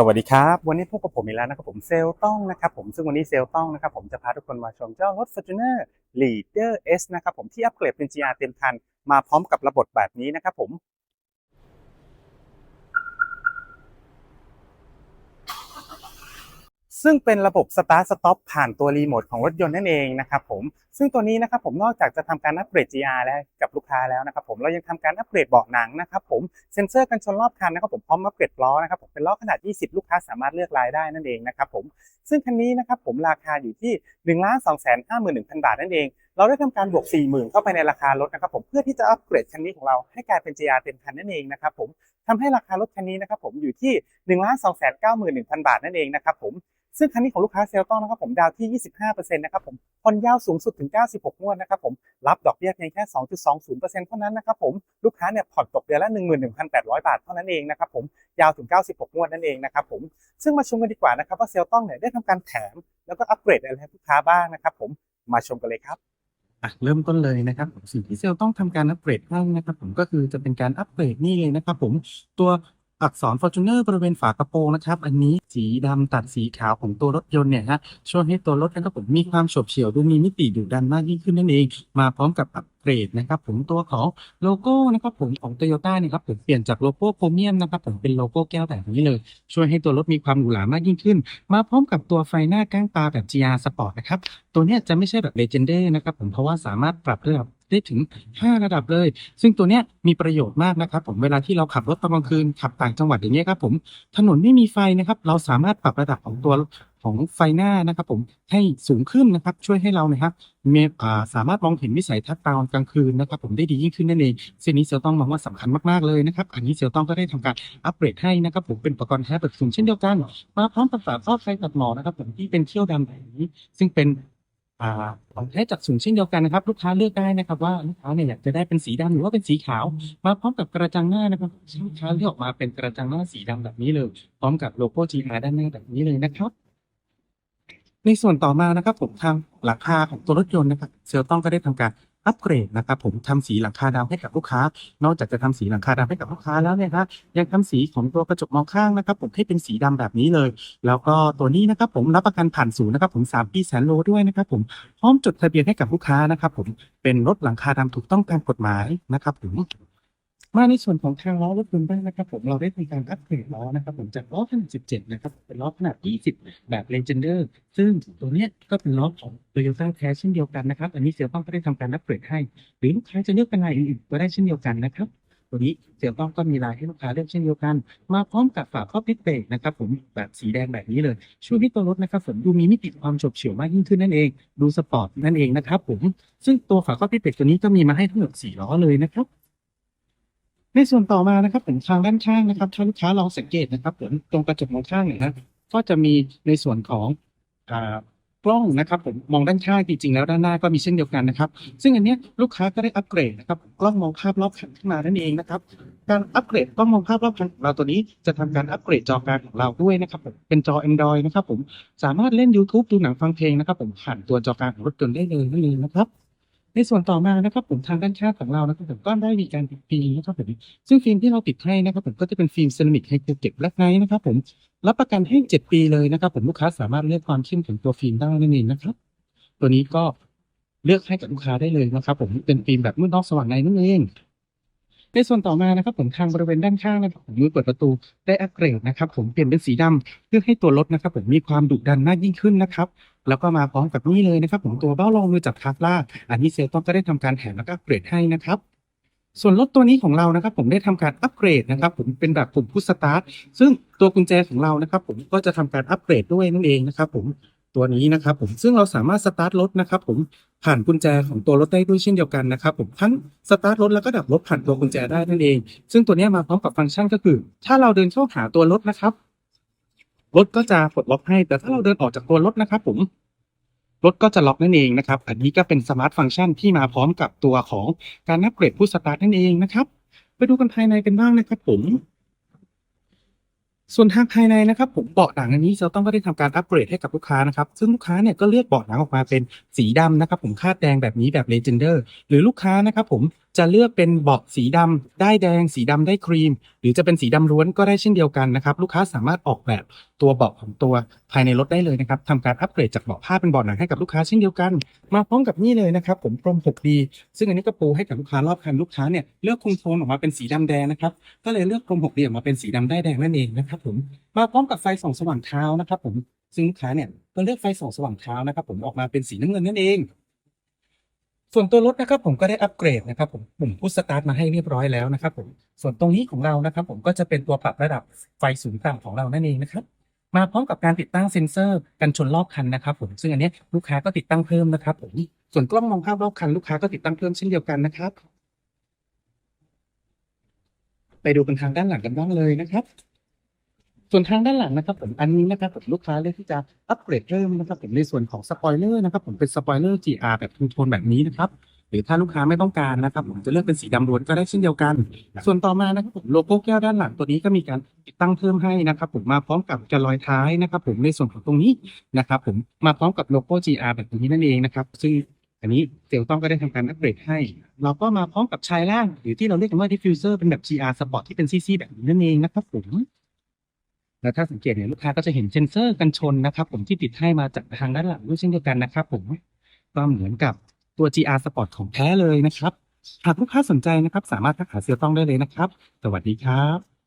สวัสดีครับ วันนี้พบกับผมอีกแล้วนะครับผมเซลต้องนะครับผมซึ่งวันนี้เซลต้องนะครับผมจะพาทุกคนมาชมเจ้ารถ Fortuner Leader S นะครับผมที่อัปเกรดเป็น GR เต็มคัน มาพร้อมกับระบบแบบนี้นะครับผม ซึ่งเป็นระบบ Start Stop ผ่านตัวรีโมทของรถยนต์นั่นเองนะครับผมซึ่งตัวนี้นะครับผมนอกจากจะทำการอัปเกรด GR แล้วกับลูกค้าแล้วนะครับผมเรายังทำการอัปเกรดเบาะหนังนะครับผมเซ็นเซอร์กันชนรอบคันนะครับผมพร้อมอัปเกรดล้อนะครับผมเป็นล้อขนาด 20 ลูกค้าสามารถเลือกลายได้นั่นเองนะครับผมซึ่งคันนี้นะครับผมราคาอยู่ที่1 2 5 1 0 0 0บาทนั่นเอง เราได้ทำการบวก 40,000 เข้าไปในราคารถนะครับผมเพื่อที่จะอัปเกรดคันนี้ของเราให้กลายเป็น GR เต็มคันนั่นเองนะครับผมทำให้ราคารถคันนี้นะครับผมอยู่ที่1 2 9 1 0 0 0บาทนั่นเองนะครับผม ซึ่งคันนี้ของลูกค้าเซลต้องนะครับผมดาวที่ 25%นะครับผมผ่อนยาวสูงสุดถึง 96 งวดนะครับผมรับดอกเบี้ยเพียงแค่ 2.20%เท่านั้นนะครับผมลูกค้าเนี่ยผ่อนตกเดือนละ 11,800 บาทเท่านั้นเองนะครับผมยาวถึง 96 งวดนั่นเองนะครับผมซึ่งมาชมกันดีกว่านะครับว่าเซลต้องเนี่ยได้ทำการแถม แล้วก็อัปเกรดอะไรให้ลูกค้าบ้างนะครับผมมาชมกันเลยครับอะเริ่มต้นเลยนะครับสิ่งที่เซลต้องทำการอัปเกรดให้นะครับ ผมก็คือจะเป็นการอัปเกรดนี่เลยนะครับ ผมตัว อักษร Fortuner บริเวณฝากระโปรงนะครับ อันนี้สีดำตัดสีขาวของตัวรถยนต์เนี่ยฮะช่วยให้ตัวรถนะครับผมมีความโฉบเฉี่ยวดูมีมิติดุดันมากยิ่งขึ้นนั่นเอง มาพร้อมกับอัปเกรดนะครับผมตัวของโลโก้นะครับผมของ Toyota เนี่ยครับผมเปลี่ยนจากโลโก้โพรเมียมนะครับผมเป็นโลโก้แก้วแบบนี้เลย ช่วยให้ตัวรถมีความหรูหรามากยิ่งขึ้น มาพร้อมกับตัวไฟหน้าก้างตาแบบ GR Sport นะครับตัวเนี้ยจะไม่ใช่แบบ Legendary นะครับผมเพราะว่าสามารถปรับระดับ ได้ถึง 5 ระดับเลย ซึ่งตัวเนี้ยมีประโยชน์มากนะครับผมเวลาที่เราขับรถตอนกลางคืนขับต่างจังหวัดอย่างเงี้ยครับผมถนนไม่มีไฟนะครับเราสามารถปรับระดับของตัวของไฟหน้านะครับผมให้สูงขึ้นนะครับช่วยให้เรานะครับมีสามารถมองเห็นวิสัยทัศน์ตอนกลางคืนนะครับผมได้ดียิ่งขึ้นนั่นเองซึ่งนี้เซลต้องมองว่าสำคัญมากๆเลยนะครับอันนี้เซลต้องก็ได้ทำการอัปเกรดให้นะครับผมเป็นอุปกรณ์แท้แบบสูงเช่นเดียวกัน มาพร้อมกับฝาครอบไฟตัดหมอนะครับผมที่เป็นเขี้ยวดำแบบนี้ ซึ่งเป็น อ่าของแท้จากสูงเช่นเดียวกันนะครับ ลูกค้าเลือกได้นะครับว่าลูกค้าเนี่ยอยากจะได้เป็นสีดำหรือว่าเป็นสีขาว มาพร้อมกับกระจังหน้านะครับลูกค้าเลือกออกมาเป็นกระจังหน้าสีดำแบบนี้เลย พร้อมกับโลโก้ GR ด้านหน้าแบบนี้เลยนะครับ ในส่วนต่อมานะครับผมทางหลังคาของตัวรถยนต์นะครับเซลต้องก็ได้ทำการ อัปเกรดนะครับผมทำสีหลังคาดำให้กับลูกค้า นอกจากจะทำสีหลังคาดำให้กับลูกค้าแล้วเนี่ยนะยังทำสีของตัวกระจกมองข้างนะครับผมให้เป็นสีดำแบบนี้เลย แล้วก็ตัวนี้นะครับผมรับประกันผ่านศูนย์นะครับผม3ปีแสนโลด้วยนะครับผมพร้อมจดทะเบียนให้กับลูกค้านะครับผมเป็นรถหลังคาดำถูกต้องตามกฎหมายนะครับผม มาในส่วนของทางล้อรถยนต์บ้างนะครับผมเราได้ทำการอัปเกรดล้อนะครับผมจากล้อขนาด 17 นะครับเป็นล้อขนาด 20 แบบ Legender ซึ่งตัวเนี้ยก็เป็นล้อของ Toyota แท้เช่นเดียวกันนะครับอันนี้เซลต้องก็ได้ทำการอัปเกรดให้ หรือลูกค้าจะเลือกเป็นลายอื่นๆก็ได้เช่นเดียวกันนะครับตัวนี้เซลต้องก็มีลายให้ลูกค้าเลือกเช่นเดียวกัน มาพร้อมกับฝาครอบดิสเบรกนะครับผมแบบสีแดงแบบนี้เลย ช่วยให้ตัวรถนะครับผมดูมีมิติความโฉบเฉี่ยวมากยิ่งขึ้นนั่นเอง ดูสปอร์ตนั่นเองนะครับผมซึ่งตัวฝาครอบดิสเบรกตัวนี้ก็มีมาให้ทั้งหมด4ล้อเลยนะครับ ในส่วนต่อมานะครับผมทางด้านข้างนะครับถ้านลูกค้าลองสังเกตนะครับผมตรงกระจกมองข้างเนี่ยนะก็จะมีในส่วนของอ่ากล้องนะครับผมมองด้านข้างจริงๆแล้วด้านหน้าก็มีเช่นเดียวกันนะครับ ซึ่งอันนี้ลูกค้าก็ได้อัปเกรดนะครับกล้องมองภาพรอบคันขึ้นมานั่นเองนะครับ การอัปเกรดกล้องมองภาพรอบคันของเราตัวนี้จะทำการอัปเกรดจอกลางของเราด้วยนะครับผมเป็นจอ Android นะครับผมสามารถเล่น YouTube ดูหนังฟังเพลงนะครับผมผ่านตัวจอกลางของรถยนต์ได้เลยนั่นเองนะครับ ในส่วนต่อมานะครับผมทางด้านข้างของเรานะครับผมก็ได้มีการติดฟิล์มนะครับผมซึ่งฟิล์มที่เราติดให้นะครับผมก็จะเป็นฟิล์มเซรามิกไฮโครเก็บแบล็กไนท์นะครับผมรับประกันให้ 7 ปีเลยนะครับผมลูกค้าสามารถเลือกความเข้มของตัวฟิล์มได้นั่นเองนะครับ ตัวนี้ก็เลือกให้กับลูกค้าได้เลยนะครับผมเป็นฟิล์มแบบมืดนอกสว่างในนั่นเอง ในส่วนต่อมานะครับผมทางบริเวณด้านข้างนะครับผมมือเปิดประตูได้อัปเกรดนะครับผมเปลี่ยนเป็นสีดำเพื่อให้ตัวรถนะครับผมมีความดุดันมากยิ่งขึ้นนะครับแล้วก็มาพร้อมกับนี่เลยนะครับผมตัวเบ้ารองมือจับคาร์ล่าอันนี้เซลต้องก็ได้ทำการแถมแล้วก็อัปเกรดให้นะครับส่วนรถตัวนี้ของเรานะครับผมได้ทำการอัปเกรดนะครับผมเป็นแบบปุ่มพุชสตาร์ทซึ่งตัวกุญแจของเรานะครับผมก็จะทำการอัปเกรดด้วยนั่นเองนะครับผม ตัวนี้นะครับผมซึ่งเราสามารถสตาร์ทรถนะครับผมผ่านกุญแจของตัวรถได้ด้วยเช่นเดียวกันนะครับผมทั้งสตาร์ทรถแล้วก็ดับรถผ่านตัวกุญแจได้นั่นเอง ซึ่งตัวนี้มาพร้อมกับฟังก์ชันก็คือ ถ้าเราเดินเข้าหาตัวรถนะครับรถก็จะปลดล็อกให้ แต่ถ้าเราเดินออกจากตัวรถนะครับผมรถก็จะล็อกนั่นเองนะครับ อันนี้ก็เป็นสมาร์ทฟังก์ชันที่มาพร้อมกับตัวของการอัปเกรดผู้สตาร์ทนั่นเองนะครับ ไปดูกันภายในกันบ้างนะครับผม ส่วนทางภายในนะครับผมเบาะหนังอันนี้จะต้องก็ได้ทำการอัปเกรดให้กับลูกค้านะครับซึ่งลูกค้าเนี่ยก็เลือกเบาะหนังออกมาเป็นสีดำนะครับผมคาดแดงแบบนี้แบบเลเจนเดอร์หรือลูกค้านะครับผม จะเลือกเป็นเบาะสีดำได้แดง สีดำได้ครีม หรือจะเป็นสีดำล้วนก็ได้เช่นเดียวกันนะครับ ลูกค้าสามารถออกแบบตัวเบาะของตัวภายในรถได้เลยนะครับทำการอัปเกรดจากเบาะผ้าเป็นเบาะหนังให้กับลูกค้าเช่นเดียวกัน มาพร้อมกับนี่เลยนะครับ ผมพรม 6D ซึ่งอันนี้ก็ปูให้กับลูกค้ารอบคันลูกค้าเนี่ยเลือกคุมโทนออกมาเป็นสีดำแดงนะครับก็เลยเลือกพรม 6D ออกมาเป็นสีดำได้แดงนั่นเองนะครับผมมาพร้อมกับไฟส่องสว่างเท้านะครับผมซึ่งลูกค้าเนี่ยก็เลือกไฟส่องสว่างเท้านะครับผมออกมาเป็นสีน้ำเงินนั่นเอง ส่วนตัวรถนะครับผมก็ได้อัปเกรดนะครับผมปุ่มพุชสตาร์ทมาให้เรียบร้อยแล้วนะครับผมส่วนตรงนี้ของเรานะครับผมก็จะเป็นตัวปรับระดับไฟสูงต่ำของเรานั่นเองนะครับมาพร้อมกับการติดตั้งเซ็นเซอร์กันชนรอบคันนะครับผมซึ่งอันนี้ลูกค้าก็ติดตั้งเพิ่มนะครับผมส่วนกล้องมองภาพรอบคันลูกค้าก็ติดตั้งเพิ่มเช่นเดียวกันนะครับ ไปดูกันทางด้านหลังกันบ้างเลยนะครับ ส่วนทางด้านหลังนะครับผมอันนี้นะครับผมลูกค้าเลือกที่จะอัปเกรดเพิ่มนะครับผมในส่วนของสปอยเลอร์นะครับผมเป็นสปอยเลอร์ GR แบบทูโทนแบบนี้นะครับหรือถ้าลูกค้าไม่ต้องการนะครับผมจะเลือกเป็นสีดำล้วนก็ได้เช่นเดียวกัน ส่วนต่อมานะครับผมโลโก้แก้วด้านหลังตัวนี้ก็มีการติดตั้งเพิ่มให้นะครับผมมาพร้อมกับกระลอยท้ายนะครับผมในส่วนของตรงนี้นะครับผมมาพร้อมกับโลโก้ GR แบบนี้นั่นเองนะครับซึ่งอันนี้เซลต้องก็ได้ทำการอัปเกรดให้ เราก็มาพร้อมกับชายล่างหรือที่เราเรียกกันว่า diffuser เป็นแบบ GR Sport ที่เป็น CC แบบนี้นั่นเองนะครับผม แล้วถ้าสังเกตเนี่ยลูกค้าก็จะเห็นเซ็นเซอร์กันชนนะครับ ผมที่ติดให้มาจากทางด้านหลังด้วยเช่นเดียวกันนะครับ ผมก็เหมือนกับตัว GR Sport ของแท้เลยนะครับ หากลูกค้าสนใจนะครับ สามารถทักหาเซียวต้องได้เลยนะครับ สวัสดีครับ